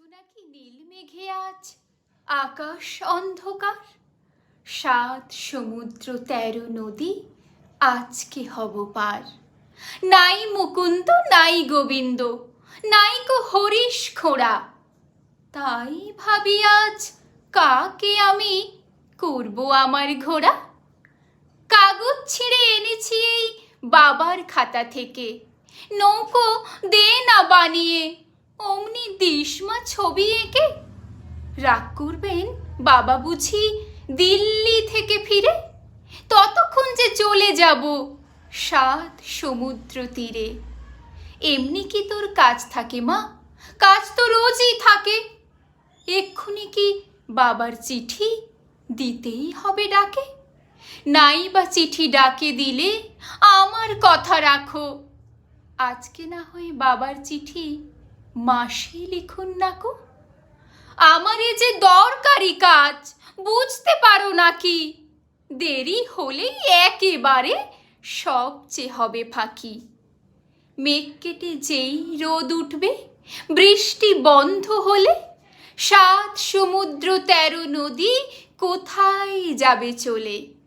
আছো নাকি নীল মেঘে আজ? আকাশ অন্ধকার। সাত সমুদ্র তেরো নদী, আজকে হব পার। নাই মুকুন্দ, নাই গোবিন্দ, নাই কো হরিশ খোড়া। তাই ভাবি আজ কাকে আমি করব আমার ঘোড়া? কাগজ ছিঁড়ে এনেছি এই বাবার খাতা থেকে। নৌকো দে না বানিয়ে। অমনি দিশমা ছবি এঁকে রাগ করবেন বাবা বুঝি দিল্লি থেকে ফিরে? ততক্ষণ যে চলে যাব সাত সমুদ্র তীরে। এমনি কি তোর কাজ থাকে মা? কাজ তো রোজই থাকে। এক্ষুনি কি বাবার চিঠি দিতেই হবে ডাকে? নাই বা চিঠি ডাকে দিলে আমার কথা রাখো। আজকে না হয় বাবার চিঠি মাসে লিখুন না কো আমার এ যে দরকারি কাজ, বুঝতে পারো নাকি? দেরি হলেই একেবারে সবচেয়ে হবে ফাঁকি। মেঘ কেটে যেই রোদ উঠবে, বৃষ্টি বন্ধ হলে সাত সমুদ্র তেরো নদী কোথায় যাবে চলে?